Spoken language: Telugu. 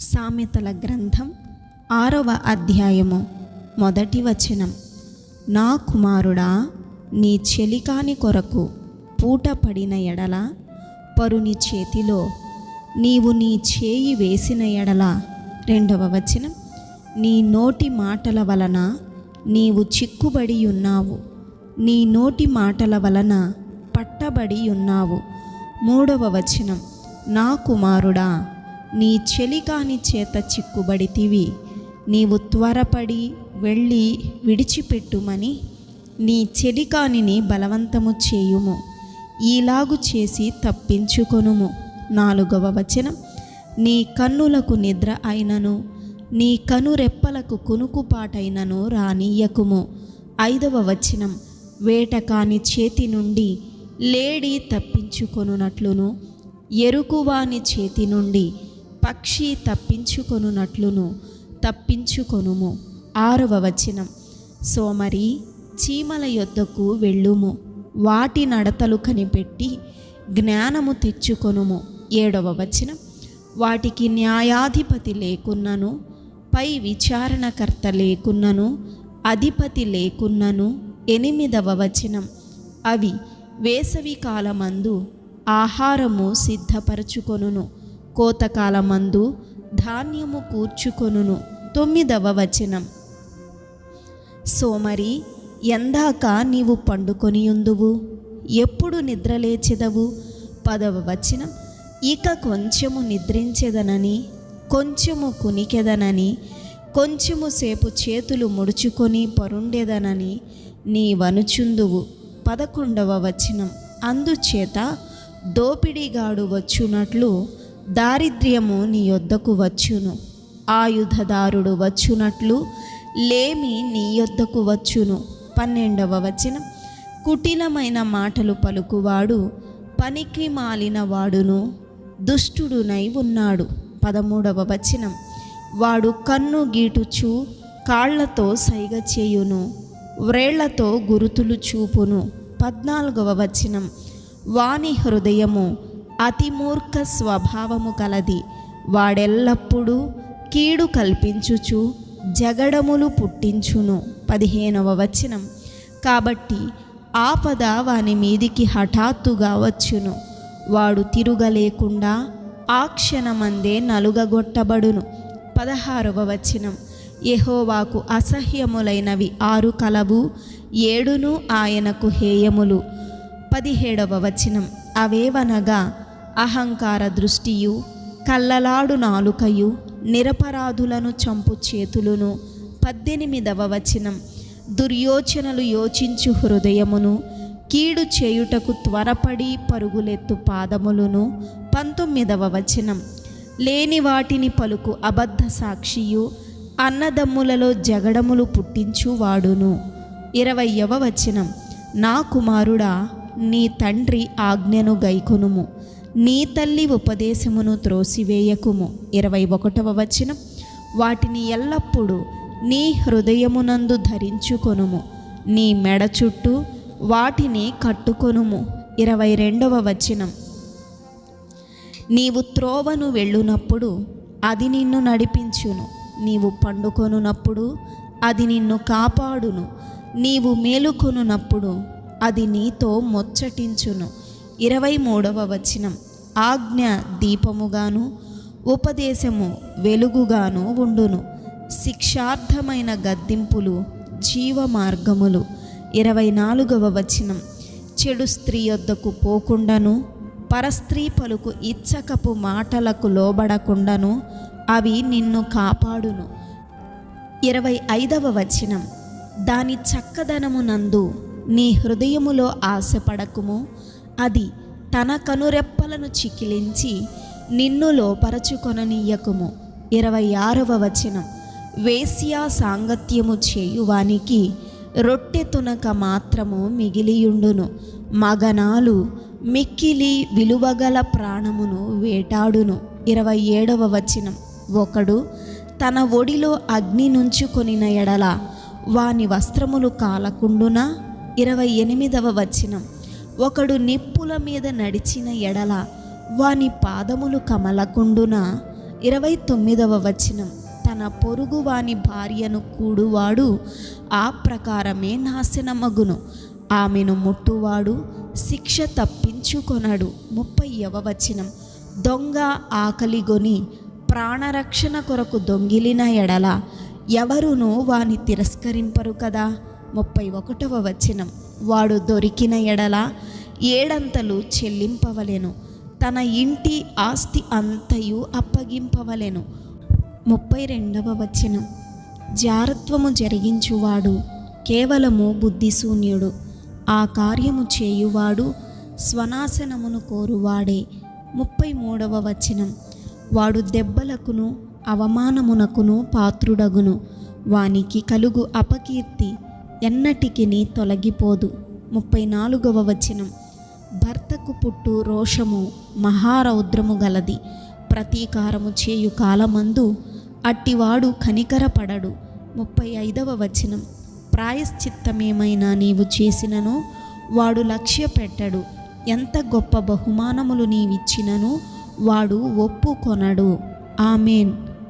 సామెతల గ్రంథం ఆరవ అధ్యాయము మొదటి వచనం. నా కుమారుడా నీ చెలికాని కొరకు పూట పడిన ఎడల పరుని చేతిలో నీవు నీ చేయి వేసిన ఎడల. రెండవ వచనం నీ నోటి మాటల వలన నీవు చిక్కుబడి ఉన్నావు. నీ నోటి మాటల వలన పట్టబడి ఉన్నావు. మూడవ వచనం నా కుమారుడా నీ చెలికాని చేత చిక్కుబడితివి. నీవు త్వరపడి వెళ్ళి విడిచిపెట్టుమని నీ చెలికానిని బలవంతము చేయుము. ఈలాగు చేసి తప్పించుకొనుము. నాలుగవ వచనం. నీ కన్నులకు నిద్ర అయినను నీ కనురెప్పలకు కునుకుపాటైనను రానీయకుము ఐదవ వచనం. వేటకాని చేతి నుండి లేడి తప్పించుకొనున్నట్లును ఎరుకువాని చేతి నుండి పక్షి తప్పించుకొనున్నట్లును తప్పించుకొనుము. ఆరవ వచనం. సోమరి చీమల యొద్దకు వెళ్ళుము. వాటి నడతలు కనిపెట్టి జ్ఞానము తెచ్చుకొనుము. ఏడవ వచనం. వాటికి న్యాయాధిపతి లేకున్నను పై విచారణకర్త లేకున్నను అధిపతి లేకున్నను. ఎనిమిదవ వచనం. అవి వేసవి కాలమందు ఆహారము సిద్ధపరచుకొనును. కోతకాలమందు ధాన్యము కూర్చుకొనును. తొమ్మిదవ వచనం. సోమరి ఎందాక నీవు పండుకొనియుందువు? ఎప్పుడు నిద్రలేచెదవు? పదవ వచనం. ఇక కొంచెము నిద్రించెదనని కొంచెము కునికెదనని కొంచెము సేపు చేతులు ముడుచుకొని పరుండెదనని నీ వనుచుందువు పదకొండవ వచనం. అందుచేత దోపిడిగాడు వచ్చునట్లు దారిద్ర్యము నీ యొద్దకు వచ్చును. ఆయుధదారుడు వచ్చునట్లు లేమి నీ యొద్దకు వచ్చును. పన్నెండవ వచనం. కుటిలమైన మాటలు పలుకువాడు పనికి మాలిన వాడును దుష్టుడునై ఉన్నాడు. పదమూడవ వచనం. వాడు కన్ను గీటుచు కాళ్ళతో సైగ చేయును వ్రేళ్ళతో గురుతులు చూపును. పద్నాలుగవ వచనం. వాణి హృదయము అతి మూర్ఖ స్వభావము కలది. వాడెల్లప్పుడూ కీడు కల్పించుచు జగడములు పుట్టించును. పదిహేనవ వచనం. కాబట్టి ఆపద వాని మీదికి హఠాత్తుగా వచ్చును. వాడు తిరుగలేకుండా ఆ క్షణమందే నలుగగొట్టబడును. పదహారవ వచనం. ఎహోవాకు అసహ్యములైనవి ఆరు కలవు ఏడును ఆయనకు హేయములు. పదిహేడవ వచనం. అవేవనగా అహంకార దృష్టియు కల్లలాడు నాలుకయు నిరపరాధులను చంపు చేతులును. పద్దెనిమిదవ వచనం. దుర్యోచనలు యోచించు హృదయమును కీడు చేయుటకు త్వరపడి పరుగులెత్తు పాదములను. పంతొమ్మిదవ వచనం. లేని వాటిని పలుకు అబద్ధ సాక్షియు అన్నదమ్ములలో జగడములు పుట్టించువాడును ఇరవయవ వచనం. నా కుమారుడా నీ తండ్రి ఆజ్ఞను గైకొనుము. నీ తల్లి ఉపదేశమును త్రోసివేయకుము. ఇరవై ఒకటవ వచనం. వాటిని ఎల్లప్పుడూ నీ హృదయమునందు ధరించుకొనుము. నీ మెడ చుట్టూ వాటిని కట్టుకొనుము. ఇరవై రెండవ వచనం. నీవు త్రోవను వెళ్ళునప్పుడు అది నిన్ను నడిపించును. నీవు పండుకొనున్నప్పుడు అది నిన్ను కాపాడును. నీవు మేలుకొనున్నప్పుడు అది నీతో ముచ్చటించును. ఇరవై మూడవ వచనం. ఆజ్ఞ దీపముగాను ఉపదేశము వెలుగుగాను ఉండును. శిక్షార్థమైన గద్దింపులు జీవ మార్గములు ఇరవై నాలుగవ వచనం. చెడు స్త్రీ యొద్దకు పోకుండాను పరస్త్రీ పలుకు ఇచ్చకపు మాటలకు లోబడకుండాను అవి నిన్ను కాపాడును. ఇరవై ఐదవ వచనం. దాని చక్కదనమునందు నీ హృదయములో ఆశపడకుము అది తన కనురెప్పలను చికిలించి నిన్ను లోపరచుకొననీయకుము. ఇరవై ఆరవ వచనం. వేశ్యా సాంగత్యము చేయువానికి రొట్టె తునక మాత్రము మిగిలియుండును. మగనాలు మిక్కిలి విలువగల ప్రాణమును వేటాడును. ఇరవై ఏడవ వచనం. ఒకడు తన ఒడిలో అగ్ని నుంచుకొనిన ఎడల వాని వస్త్రములు కాలకుండునా? ఇరవై ఎనిమిదవ వచనం. ఒకడు నిప్పుల మీద నడిచిన ఎడల వాని పాదములు కమలకుండున? ఇరవై తొమ్మిదవ వచనం. తన పొరుగు వాని భార్యను కూడువాడు ఆ ప్రకారమే నాశనమగును. ఆమెను ముట్టువాడు శిక్ష తప్పించుకొనడు. ముప్పైవ వచనం. దొంగ ఆకలిగొని ప్రాణరక్షణ కొరకు దొంగిలిన ఎడల ఎవరునూ వాని తిరస్కరింపరు కదా? ముప్పై ఒకటవ వచనం. వాడు దొరికిన ఎడల ఏడంతలు చెల్లింపవలెను. తన ఇంటి ఆస్తి అంతయు అప్పగింపవలెను. ముప్పై రెండవ వచనం. జారత్వము జరిగించువాడు కేవలము బుద్ధిశూన్యుడు. ఆ కార్యము చేయువాడు స్వనాశనమును కోరువాడే. ముప్పై మూడవ వచనం. వాడు దెబ్బలకును అవమానమునకును పాత్రుడగును. వానికి కలుగు అపకీర్తి. ఎన్నటికిని తొలగిపోదు. ముప్పై నాలుగవ వచనం. భర్తకు పుట్టు రోషము మహారౌద్రము గలది. ప్రతీకారము చేయు కాలమందు అట్టివాడు కనికరపడడు. ముప్పై ఐదవ వచనం. ప్రాయశ్చిత్తమేమైనా నీవు చేసినను వాడు లక్ష్య పెట్టడు ఎంత గొప్ప బహుమానములు నీవిచ్చినను వాడు ఒప్పుకొనడు. ఆమెన్.